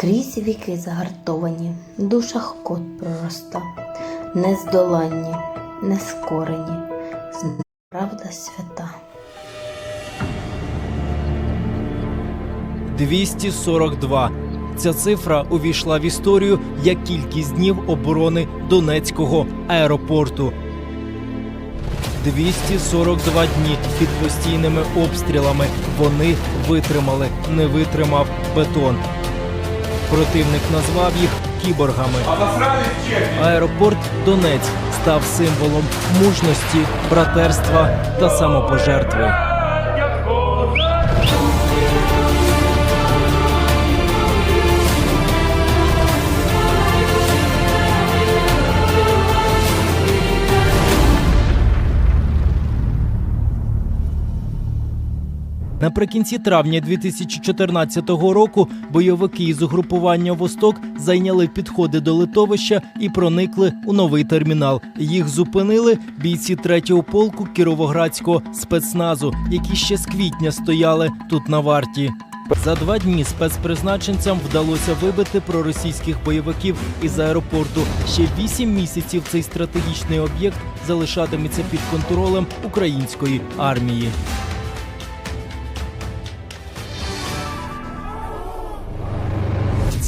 Крізь віки загартовані, в душах кот пророста, нездоланні, нескорені, правда свята. 242. Ця цифра увійшла в історію як кількість днів оборони Донецького аеропорту. 242 дні під постійними обстрілами вони витримали, не витримав бетон. Противник назвав їх кіборгами. Аеропорт Донець став символом мужності, братерства та самопожертви. Наприкінці травня 2014 року бойовики із угрупування Восток зайняли підходи до литовища і проникли у новий термінал. Їх зупинили бійці 3-го полку Кіровоградського спецназу, які ще з квітня стояли тут на варті. За два дні спецпризначенцям вдалося вибити проросійських бойовиків із аеропорту. Ще вісім місяців цей стратегічний об'єкт залишатиметься під контролем української армії.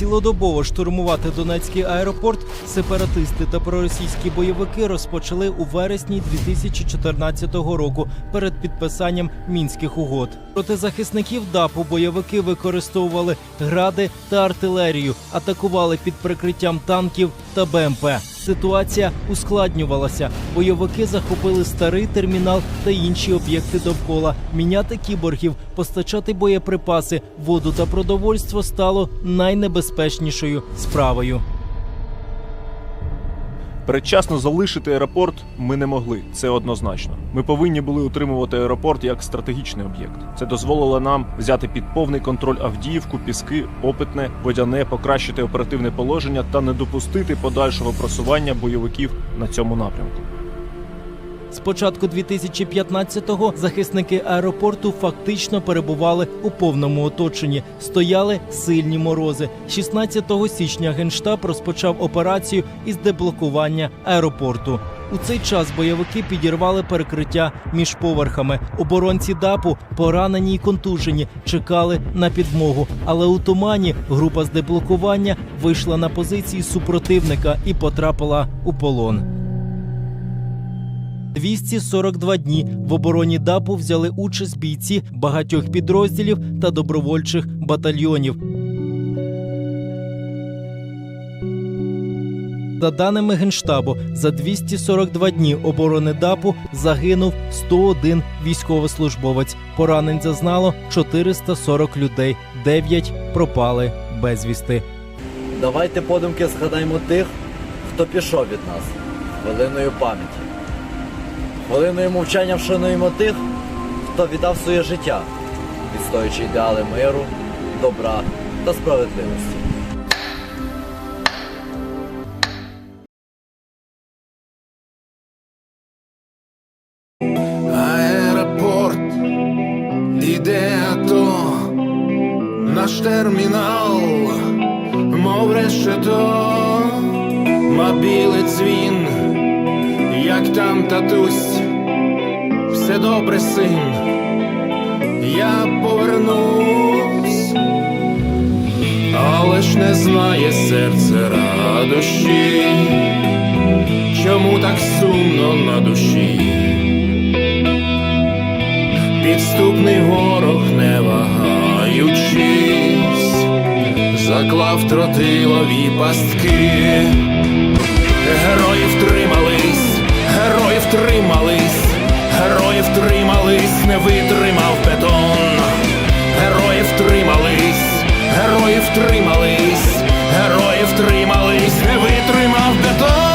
Цілодобово штурмувати Донецький аеропорт сепаратисти та проросійські бойовики розпочали у вересні 2014 року перед підписанням мінських угод. Проти захисників ДАПу бойовики використовували гради та артилерію, атакували під прикриттям танків та БМП. Ситуація ускладнювалася. Бойовики захопили старий термінал та інші об'єкти довкола. Міняти кіборгів, постачати боєприпаси, воду та продовольство стало найнебезпечнішою справою. Передчасно залишити аеропорт ми не могли. Це однозначно. Ми повинні були утримувати аеропорт як стратегічний об'єкт. Це дозволило нам взяти під повний контроль Авдіївку, Піски, Опитне, Водяне, покращити оперативне положення та не допустити подальшого просування бойовиків на цьому напрямку. З початку 2015-го захисники аеропорту фактично перебували у повному оточенні. Стояли сильні морози. 16 січня генштаб розпочав операцію із деблокування аеропорту. У цей час бойовики підірвали перекриття між поверхами. Оборонці ДАПу, поранені й контужені, чекали на підмогу. Але у тумані група з деблокування вийшла на позиції супротивника і потрапила у полон. 242 дні в обороні ДАПу взяли участь бійці багатьох підрозділів та добровольчих батальйонів. За даними Генштабу, за 242 дні оборони ДАПу загинув 101 військовослужбовець. Поранень зазнало 440 людей, 9 пропали безвісти. Давайте подумки згадаємо тих, хто пішов від нас хвилиною пам'яті. Хвилиною мовчання вшануємо тих, хто віддав своє життя, відстоюючи ідеали миру, добра та справедливості. Аеропорт іде АТО, наш термінал, мов решето, мобілий дзвін, як там татусь, все добре, син, я повернусь, але ж не знає серце радощі, чому так сумно на душі. Підступний ворог, не вагаючись, заклав тротилові пастки. Герої втримались, герої втримались, герої втримались, не витримав бетон. Герої втримались, герої втримались, герої втримались, не витримав бетон.